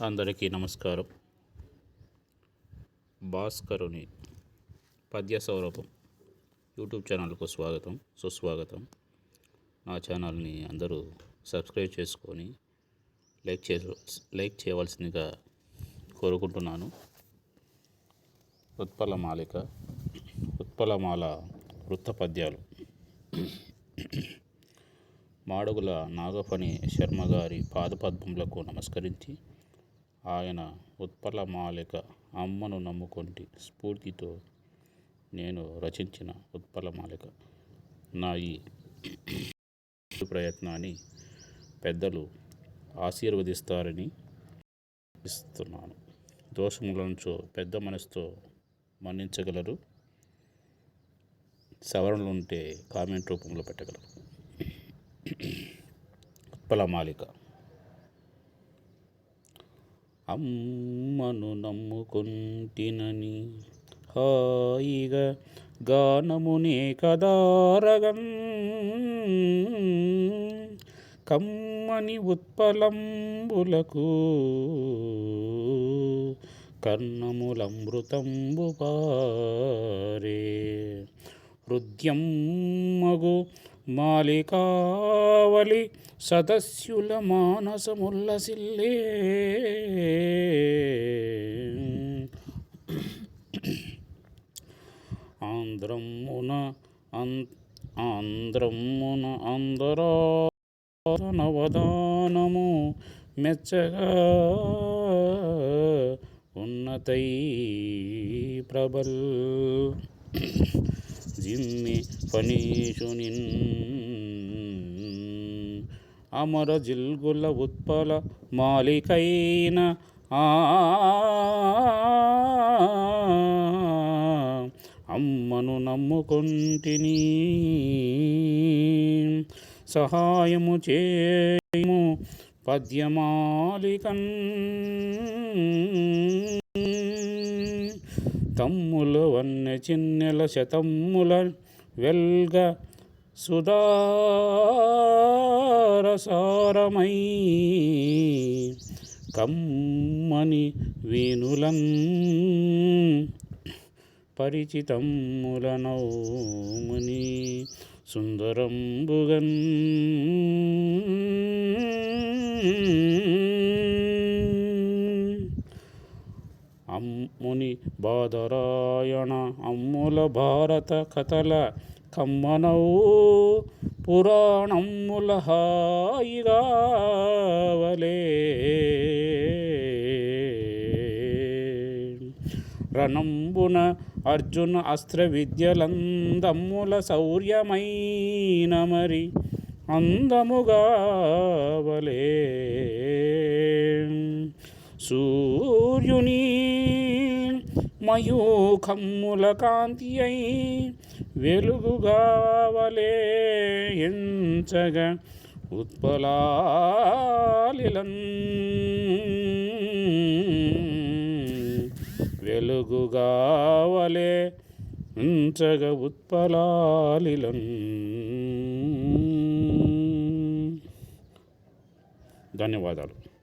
అందరికీ నమస్కారం. భాస్కరుని పద్య సౌరభం యూట్యూబ్ ఛానల్కు స్వాగతం సుస్వాగతం. నా ఛానల్ని అందరూ సబ్స్క్రైబ్ చేసుకొని లైక్ చే లైక్ చేయవలసిందిగా కోరుకుంటున్నాను. ఉత్పలమాలిక ఉత్పలమాల వృత్త పద్యాలు. మాడుగుల నాగఫణి శర్మ గారి పాదపద్మములకు నమస్కరించి ఆయన ఉత్పలమాలిక అమ్మను నమ్ముకొంటి స్ఫూర్తితో నేను రచించిన ఉత్పలమాలిక నా ఈ ప్రయత్నాన్ని పెద్దలు ఆశీర్వదిస్తారని ఇస్తున్నాను. దోషముల నుంచో పెద్ద మనసుతో మన్నించగలరు. సవరణలు ఉంటే కామెంట్ రూపంలో పెట్టగలరు. ఉత్పలమాలిక అమ్మను నమ్ముకుంటినని. హాయిగా గానమునే కదారగం కమ్మని ఉత్పలంబులకు కర్ణములమృతంబు పారే. హృద్యం మగు మాలికావలి సదస్యుల మానసముల్లసిల్లే ఆంధ్రమున ఆంధ్రమున అందరానవదానము మెచ్చగా. ఉన్నతై ప్రబల్ జిమ్మి ఫణీషునిన్ అమర జిల్గుల ఉత్పల మాలికైన అమ్మను నమ్ముకొంటిని. సహాయము చేయము పద్యమాలికన్ తమ్ముల వన్నె చిన్నెల శతమ్ముల వెల్గ సుధారసారమై కమ్మని వేణులన్ పరిచితమ్ములనౌముని సుందరంబుగన్ అమ్ముని బాదరాయణ అమ్ముల భారత కథల కమ్మనవు పురాణమ్ముల హాయిరావలే. రణంబున అర్జున అస్త్ర విద్యలందమ్ముల శౌర్యమైన మరి అందముగా వలే సూర్యుని మయూఖమ్ముల కాంతి అయి వెలుగుగావలే ఎంచగా ఉత్పలాలిలం. వెలుగుగావలే ఉంచగ ఉత్పలాలిలం. ధన్యవాదాలు.